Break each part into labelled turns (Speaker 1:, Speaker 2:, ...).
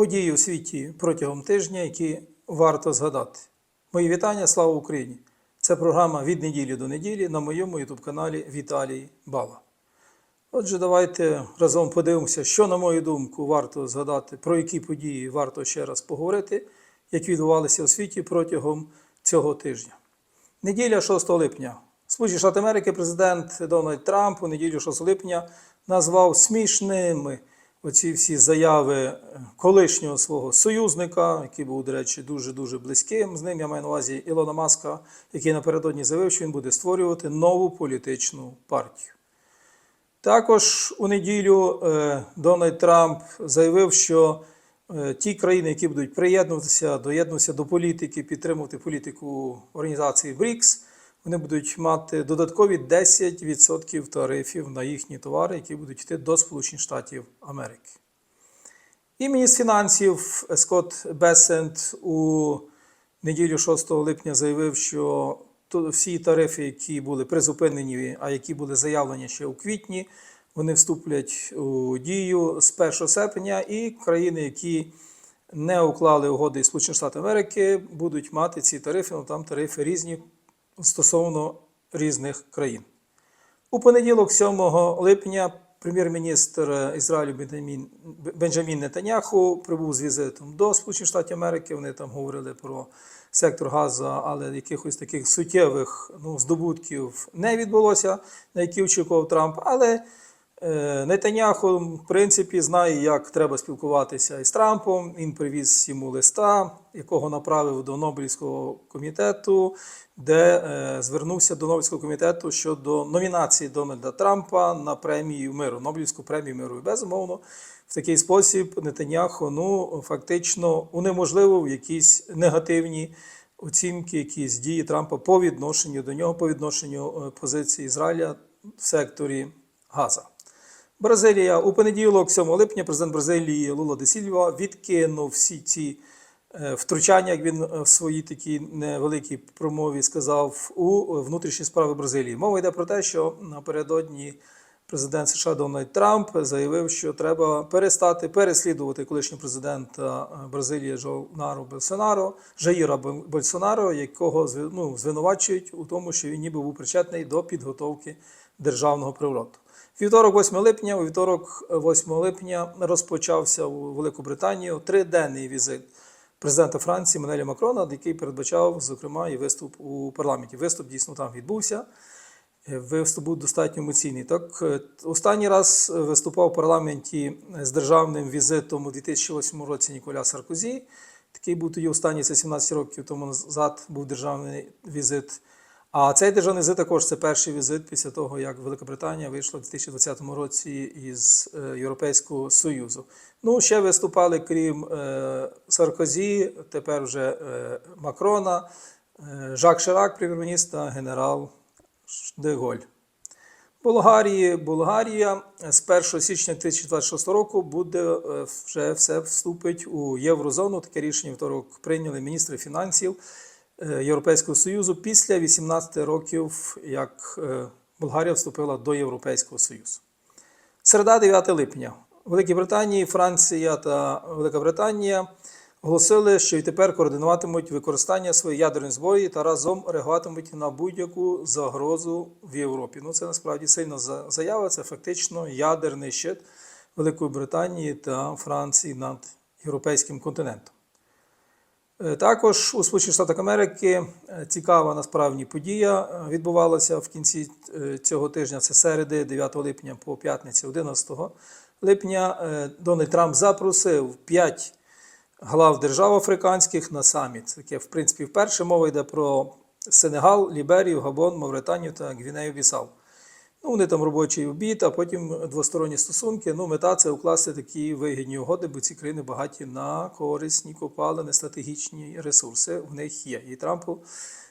Speaker 1: події у світі протягом тижня, які варто згадати. Мої вітання, слава Україні! Це програма від неділі до неділі на моєму ютуб-каналі Віталій Бала. Отже, давайте разом подивимося, що, на мою думку, варто згадати, про які події варто ще раз поговорити, які відбувалися у світі протягом цього тижня. Неділя 6 липня. Сполучені Штати Америки президент Дональд Трамп у неділю 6 липня назвав смішними оці всі заяви колишнього свого союзника, який був, до речі, дуже-дуже близьким з ним. Я маю на увазі Ілона Маска, який напередодні заявив, що він буде створювати нову політичну партію. Також у неділю е, Дональд Трамп заявив, що е, ті країни, які будуть приєднуватися, доєднуватися до політики, підтримувати політику організації БРІКС, вони будуть мати додаткові 10% тарифів на їхні товари, які будуть йти до Сполучених Штатів Америки. І міністр фінансів Скотт Бесент у неділю 6 липня заявив, що всі тарифи, які були призупинені, а які були заявлені ще у квітні, вони вступлять у дію з 1 серпня, і країни, які не уклали угоди із Сполучених будуть мати ці тарифи, ну там тарифи різні стосовно різних країн. У понеділок, 7 липня, прем'єр-міністр Ізраїлю Бенджамін, Нетаняху прибув з візитом до Сполучених Штатів Америки. Вони там говорили про сектор газу, але якихось таких суттєвих ну, здобутків не відбулося, на які очікував Трамп. Але Нетаняху, в принципі, знає, як треба спілкуватися із Трампом. Він привіз йому листа, якого направив до Нобелівського комітету, де е, звернувся до Нобелівського комітету щодо номінації Дональда Трампа на премію миру, Нобелівську премію миру. І безумовно, в такий спосіб Нетаняху ну, фактично унеможливив якісь негативні оцінки, якісь дії Трампа по відношенню до нього, по відношенню е, позиції Ізраїля в секторі Газа. Бразилія у понеділок, 7 липня, президент Бразилії Лула де Сільва відкинув всі ці е, втручання, як він е, в своїй такій невеликій промові сказав, у внутрішні справи Бразилії. Мова йде про те, що напередодні президент США Дональд Трамп заявив, що треба перестати переслідувати колишнього президента е, Бразилії Жолнару Болсонаро, Жаїра Больсонаро, якого ну, звинувачують у тому, що він ніби був причетний до підготовки державного перевороту. Вівторок, 8 липня, у вівторок, 8 липня розпочався у Велику Британію триденний візит президента Франції Манеля Макрона, який передбачав, зокрема, і виступ у парламенті. Виступ дійсно там відбувся. Виступ був достатньо емоційний. Так, е, останній раз виступав в парламенті з державним візитом у 2008 році Ніколя Саркозі. Такий був тоді останній, це 17 років тому назад був державний візит. А цей державний візит також це перший візит після того, як Велика Британія вийшла в 2020 році із е, Європейського Союзу. Ну, ще виступали, крім е, Саркозі, тепер вже е, Макрона, Жак Ширак, прем'єр-міністр, генерал Деголь. Болгарії, Болгарія з 1 січня 2026 року буде вже все вступить у єврозону. Таке рішення второк прийняли міністри фінансів Європейського Союзу після 18 років, як е, Болгарія вступила до Європейського Союзу. Середа 9 липня. Великій Британії, Франція та Велика Британія оголосили, що і тепер координуватимуть використання своєї ядерної зброї та разом реагуватимуть на будь-яку загрозу в Європі. Ну, це насправді сильна заява. Це фактично ядерний щит Великої Британії та Франції над європейським континентом. Е, Також у Сполучених Штатах Америки е, цікава насправді подія е, відбувалася в кінці цього тижня. Це середи, 9 липня по п'ятниці, 11 липня. Дональд Трамп запросив 5 глав держав африканських на саміт. Таке, в принципі, вперше мова йде про Сенегал, Ліберію, Габон, Мавританію та Гвінею Бісау. Ну, вони там робочий обід, а потім двосторонні стосунки. Ну, мета це укласти такі вигідні угоди, бо ці країни багаті на корисні копалини, стратегічні ресурси в них є. І Трампу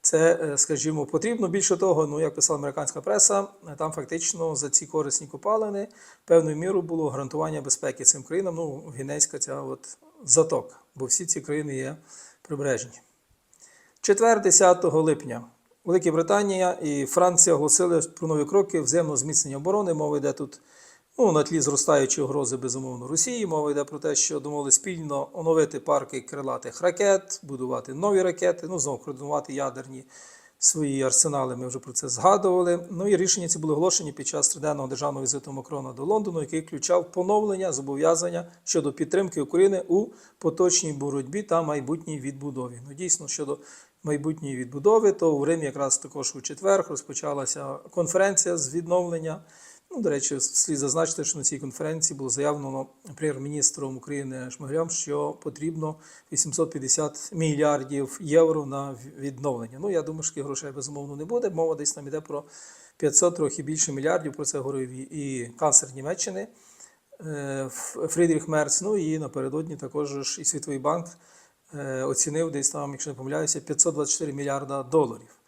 Speaker 1: це, е, скажімо, потрібно. Більше того, ну як писала американська преса, е, там фактично за ці корисні копалини певною мірою було гарантування безпеки цим країнам. Ну, гінейська ця от затока, бо всі ці країни є прибережні. Четвер, 10 липня. Велика Британія і Франція оголосили про нові кроки взаємного зміцнення оборони. Мова йде тут Ну, на тлі зростаючої угрози безумовно Росії. Мова йде про те, що домовились спільно оновити парки крилатих ракет, будувати нові ракети, ну знову координувати ядерні свої арсенали. Ми вже про це згадували. Ну і рішення ці були оголошені під час триденного державного візиту Макрона до Лондону, який включав поновлення зобов'язання щодо підтримки України у поточній боротьбі та майбутній відбудові. Ну, дійсно, щодо майбутньої відбудови, то в Римі якраз також у четвер розпочалася конференція з відновлення. Ну, до речі, слід зазначити, що на цій конференції було заявлено прем'єр-міністром України Шмигалем, що потрібно 850 мільярдів євро на відновлення. Ну, я думаю, що таких грошей безумовно не буде. Мова десь там йде про 500 трохи більше мільярдів. Про це говорив і- канцлер Німеччини е, Фрідріх Мерц. Ну і напередодні також і Світовий банк оцінив десь там, якщо не помиляюся, 524 мільярда доларів.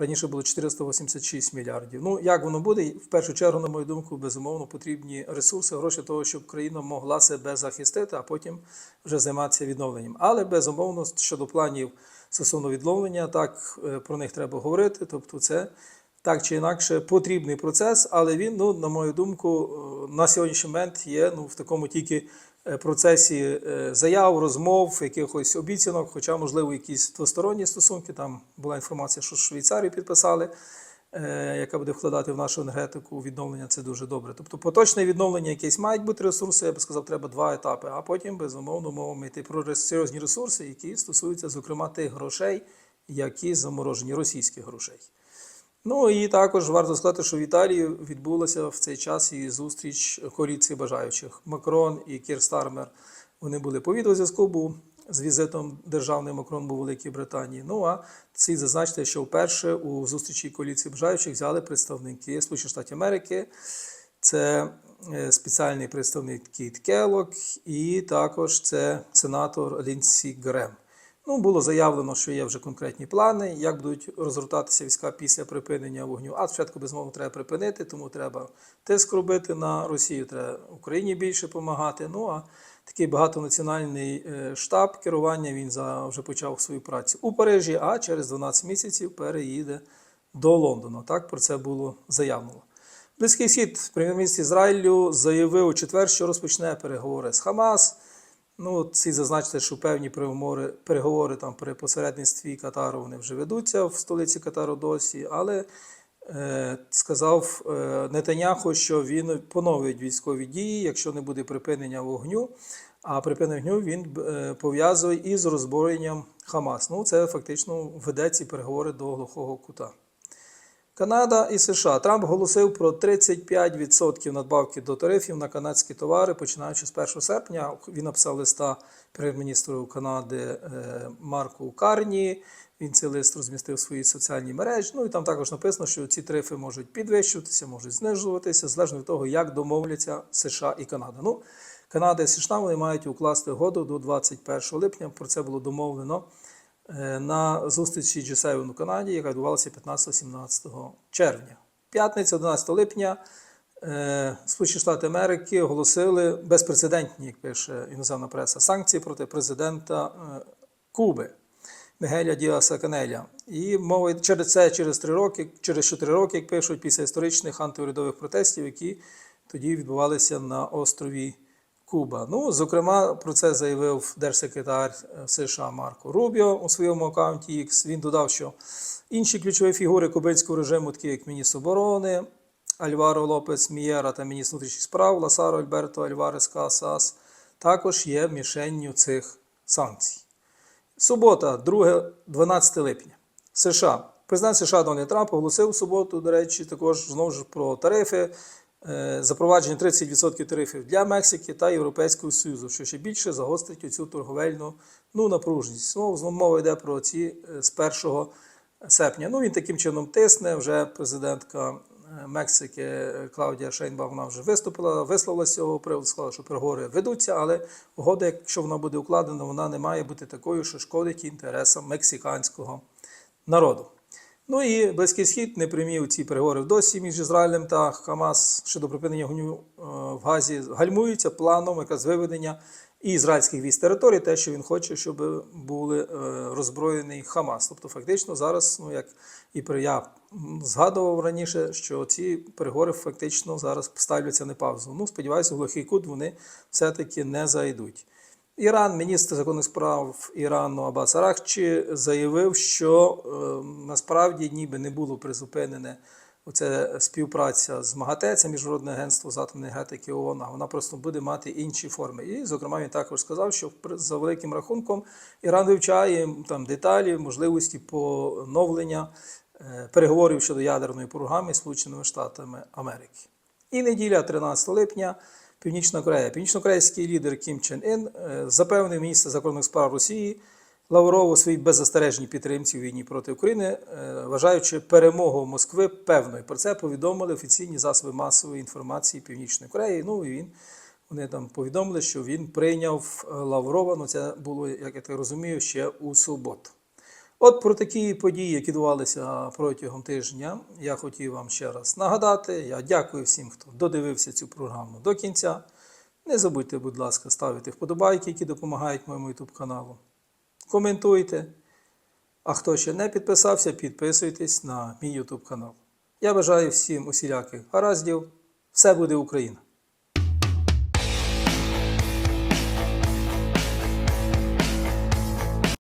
Speaker 1: Раніше було 486 мільярдів. Ну, як воно буде? В першу чергу, на мою думку, безумовно, потрібні ресурси, гроші того, щоб країна могла себе захистити, а потім вже займатися відновленням. Але безумовно, щодо планів стосовно відновлення, так е, про них треба говорити. Тобто, це так чи інакше потрібний процес, але він, ну, на мою думку, е, на сьогоднішній момент є ну, в такому тільки е, процесі е, заяв, розмов, якихось обіцянок, хоча, можливо, якісь двосторонні стосунки. Там була інформація, що Швейцарію підписали, е, яка буде вкладати в нашу енергетику відновлення. Це дуже добре. Тобто, поточне відновлення якесь мають бути ресурси, я би сказав, треба два етапи. А потім, безумовно, мовимо йти про серйозні ресурси, які стосуються, зокрема, тих грошей, які заморожені російських грошей. Ну і також варто сказати, що в Італії відбулася в цей час і зустріч коаліції бажаючих. Макрон і Кір Стармер вони були по відеозв'язку, був з візитом державний Макрон був у Великій Британії. Ну а слід зазначити, що вперше у зустрічі коаліції бажаючих взяли представники Сполучених Штатів Америки. Це е, спеціальний представник Кіт Келлок і також це сенатор Лінсі Грем. Ну, було заявлено, що є вже конкретні плани, як будуть розгортатися війська після припинення вогню. А спочатку, безумовно, треба припинити, тому треба тиск робити на Росію, треба Україні більше допомагати. Ну а такий багатонаціональний е, штаб керування він за, вже почав свою працю у Парижі, а через 12 місяців переїде до Лондона. Так про це було заявлено. Близький схід, прем'єр-міністр Ізраїлю заявив у четвер, що розпочне переговори з Хамас. Ну, ці зазначити, що певні переговори, переговори там при посередництві Катару вони вже ведуться в столиці Катару досі, але е, сказав е, Нетаняху, що він поновить військові дії, якщо не буде припинення вогню. А припинення вогню він е, пов'язує із роззброєнням Хамас. Ну, це фактично веде ці переговори до глухого кута. Канада і США. Трамп оголосив про 35% надбавки до тарифів на канадські товари, починаючи з 1 серпня. Він написав листа прем'єр-міністру Канади е, Марку Карні. Він цей лист розмістив в своїй соціальній мережі. Ну і там також написано, що ці тарифи можуть підвищуватися, можуть знижуватися, залежно від того, як домовляться США і Канада. Ну, Канада і США вони мають укласти угоду до 21 липня. Про це було домовлено на зустрічі G7 у Канаді, яка відбувалася 15-17 червня. П'ятниця, 11 липня, е, Сполучені Штати Америки оголосили безпрецедентні, як пише іноземна преса, санкції проти президента е, Куби. Мігеля Діаса Канеля. І мова через це через три роки, через чотири роки, як пишуть, після історичних антиурядових протестів, які тоді відбувалися на острові Куба. Ну, зокрема, про це заявив держсекретар е, США Марко Рубіо у своєму аккаунті X. Він додав, що інші ключові фігури кубинського режиму, такі як міністр оборони, Альваро Лопес Мієра та міністр внутрішніх справ Ласаро Альберто Альварес Касас, також є мішенню цих санкцій. Субота, 2, 12 липня. США. Президент США Дональд Трамп оголосив у суботу, до речі, також знову ж про тарифи, запровадження 30% тарифів для Мексики та Європейського Союзу, що ще більше загострить цю торговельну ну, напруженість. Знову знову мова йде про ці е, з 1 серпня. Ну, він таким чином тисне. Вже президентка е, Мексики е, Клаудія Шейнбаум вона вже виступила, висловила з цього приводу, сказала, що переговори ведуться, але угода, якщо вона буде укладена, вона не має бути такою, що шкодить інтересам мексиканського народу. Ну і Близький Схід не примів ці переговори досі між Ізраїлем та Хамас щодо припинення вогню е, в Газі гальмуються планом якраз виведення і ізраїльських військ території, те, що він хоче, щоб були е, роззброєний Хамас. Тобто, фактично зараз, ну як і я згадував раніше, що ці переговори фактично зараз ставляться на паузу. Ну, сподіваюся, в глухий кут вони все-таки не зайдуть. Іран, міністр законних справ Ірану Абас Арахчі заявив, що е, насправді ніби не було призупинене оце співпраця з МАГАТЕ, це Міжнародне агентство з атомної енергетики ООН, вона просто буде мати інші форми. І, зокрема, він також сказав, що за великим рахунком Іран вивчає там деталі, можливості поновлення е, переговорів щодо ядерної програми Сполученими Штатами Америки. І неділя, 13 липня, Північна Корея. Північнокорейський лідер Кім Чен Ін е, запевнив міністра закордонних справ Росії Лаврову своїй беззастережній підтримці у війні проти України, е, вважаючи перемогу Москви певною. Про це повідомили офіційні засоби масової інформації Північної Кореї. Ну і він вони там повідомили, що він прийняв е, Лаврова. Ну це було, як я так розумію, ще у суботу. От про такі події, які відбувалися протягом тижня, я хотів вам ще раз нагадати. Я дякую всім, хто додивився цю програму до кінця. Не забудьте, будь ласка, ставити вподобайки, які допомагають моєму YouTube каналу. Коментуйте. А хто ще не підписався, підписуйтесь на мій YouTube канал. Я бажаю всім усіляких гараздів. Все буде Україна!